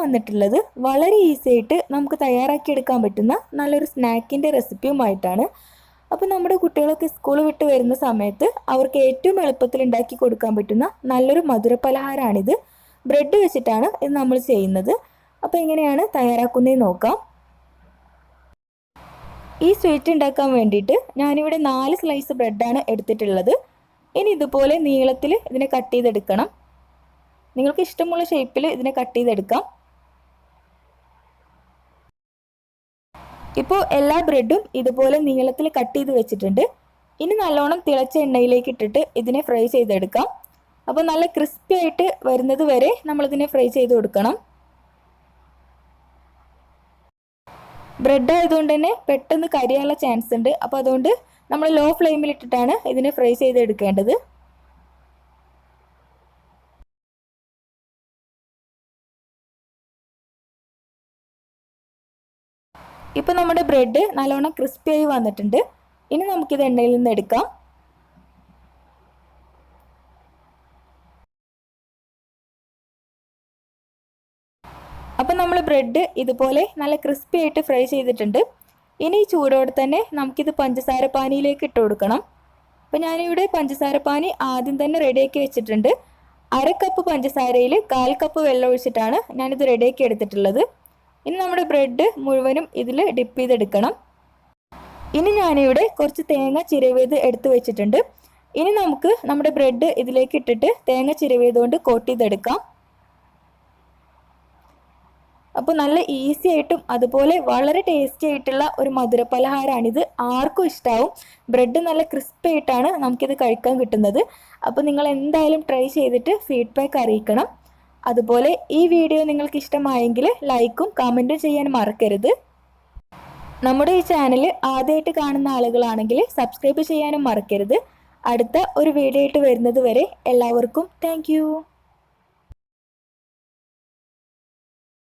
വന്നിട്ടുള്ളത് വളരെ ഈസി ആയിട്ട് നമുക്ക് തയ്യാറാക്കിയെടുക്കാൻ പറ്റുന്ന നല്ലൊരു സ്നാക്കിന്റെ റെസിപ്പിയുമായിട്ടാണ്. അപ്പോൾ നമ്മുടെ കുട്ടികളൊക്കെ സ്കൂൾ വിട്ട് വരുന്ന സമയത്ത് അവർക്ക് ഏറ്റവും എളുപ്പത്തിൽ ഉണ്ടാക്കി കൊടുക്കാൻ പറ്റുന്ന നല്ലൊരു മധുര പലഹാരമാണിത് ബ്രെഡ് വെച്ചിട്ടാണ് ഇത് നമ്മൾ ചെയ്യുന്നത്. അപ്പോൾ എങ്ങനെയാണ് തയ്യാറാക്കുന്നതെന്ന് നോക്കാം. ഈ സ്വീറ്റ് ഉണ്ടാക്കാൻ വേണ്ടിയിട്ട് ഞാനിവിടെ നാല് സ്ലൈസ് ബ്രെഡാണ് എടുത്തിട്ടുള്ളത്. ഇനി ഇതുപോലെ നീളത്തിൽ ഇതിനെ കട്ട് ചെയ്തെടുക്കണം. നിങ്ങൾക്ക് ഇഷ്ടമുള്ള ഷേപ്പിൽ ഇതിനെ കട്ട് ചെയ്തെടുക്കാം. ഇപ്പോൾ എല്ലാ ബ്രെഡും ഇതുപോലെ നീളത്തിൽ കട്ട് ചെയ്ത് വെച്ചിട്ടുണ്ട്. ഇനി നല്ലോണം തിളച്ച എണ്ണയിലേക്ക് ഇട്ടിട്ട് ഇതിനെ ഫ്രൈ ചെയ്തെടുക്കാം. അപ്പോൾ നല്ല ക്രിസ്പി ആയിട്ട് വരുന്നത് വരെ നമ്മളിതിനെ ഫ്രൈ ചെയ്ത് കൊടുക്കണം. ബ്രെഡ് ആയതുകൊണ്ട് തന്നെ പെട്ടെന്ന് കരിയാനുള്ള ചാൻസ് ഉണ്ട്. അപ്പോൾ അതുകൊണ്ട് നമ്മൾ ലോ ഫ്ലെയിമിൽ ഇട്ടിട്ടാണ് ഇതിനെ ഫ്രൈ ചെയ്തെടുക്കേണ്ടത്. ഇപ്പോൾ നമ്മുടെ ബ്രെഡ് നല്ലോണം ക്രിസ്പി ആയി വന്നിട്ടുണ്ട്. ഇനി നമുക്കിത് എണ്ണയിൽ നിന്ന് എടുക്കാം. അപ്പം നമ്മൾ ബ്രെഡ് ഇതുപോലെ നല്ല ക്രിസ്പി ആയിട്ട് ഫ്രൈ ചെയ്തിട്ടുണ്ട്. ഇനി ചൂടോടെ തന്നെ നമുക്കിത് പഞ്ചസാര പാനിയിലേക്ക് ഇട്ട് കൊടുക്കണം. അപ്പം ഞാനിവിടെ പഞ്ചസാര പാനി ആദ്യം തന്നെ റെഡിയാക്കി വെച്ചിട്ടുണ്ട്. അര കപ്പ് പഞ്ചസാരയിൽ കാൽ കപ്പ് വെള്ളം ഒഴിച്ചിട്ടാണ് ഞാനിത് റെഡിയാക്കി എടുത്തിട്ടുള്ളത്. ഇനി നമ്മുടെ ബ്രെഡ് മുഴുവനും ഇതിൽ ഡിപ്പ് ചെയ്തെടുക്കണം. ഇനി ഞാനിവിടെ കുറച്ച് തേങ്ങ ചിരവിയത് എടുത്തു വെച്ചിട്ടുണ്ട്. ഇനി നമുക്ക് നമ്മുടെ ബ്രെഡ് ഇതിലേക്ക് ഇട്ടിട്ട് തേങ്ങ ചിരവിയതുകൊണ്ട് കോട്ട് ചെയ്തെടുക്കാം. അപ്പോൾ നല്ല ഈസി ആയിട്ടും അതുപോലെ വളരെ ടേസ്റ്റി ആയിട്ടുള്ള ഒരു മധുര പലഹാരമാണിത് ആർക്കും ഇഷ്ടമാവും ബ്രെഡ് നല്ല ക്രിസ്പി ആയിട്ടാണ് നമുക്കിത് കഴിക്കാൻ കിട്ടുന്നത്. അപ്പോൾ നിങ്ങൾ എന്തായാലും ട്രൈ ചെയ്തിട്ട് ഫീഡ്ബാക്ക് അറിയിക്കണം. അതുപോലെ ഈ വീഡിയോ നിങ്ങൾക്ക് ഇഷ്ടമായെങ്കിൽ ലൈക്കും കമന്റും ചെയ്യാൻ മറക്കരുത്. നമ്മുടെ ഈ ചാനൽ ആദ്യമായിട്ട് കാണുന്ന ആളുകളാണെങ്കിൽ സബ്സ്ക്രൈബ് ചെയ്യാനും മറക്കരുത്. അടുത്ത ഒരു വീഡിയോ ആയിട്ട് വരുന്നത് വരെ എല്ലാവർക്കും താങ്ക്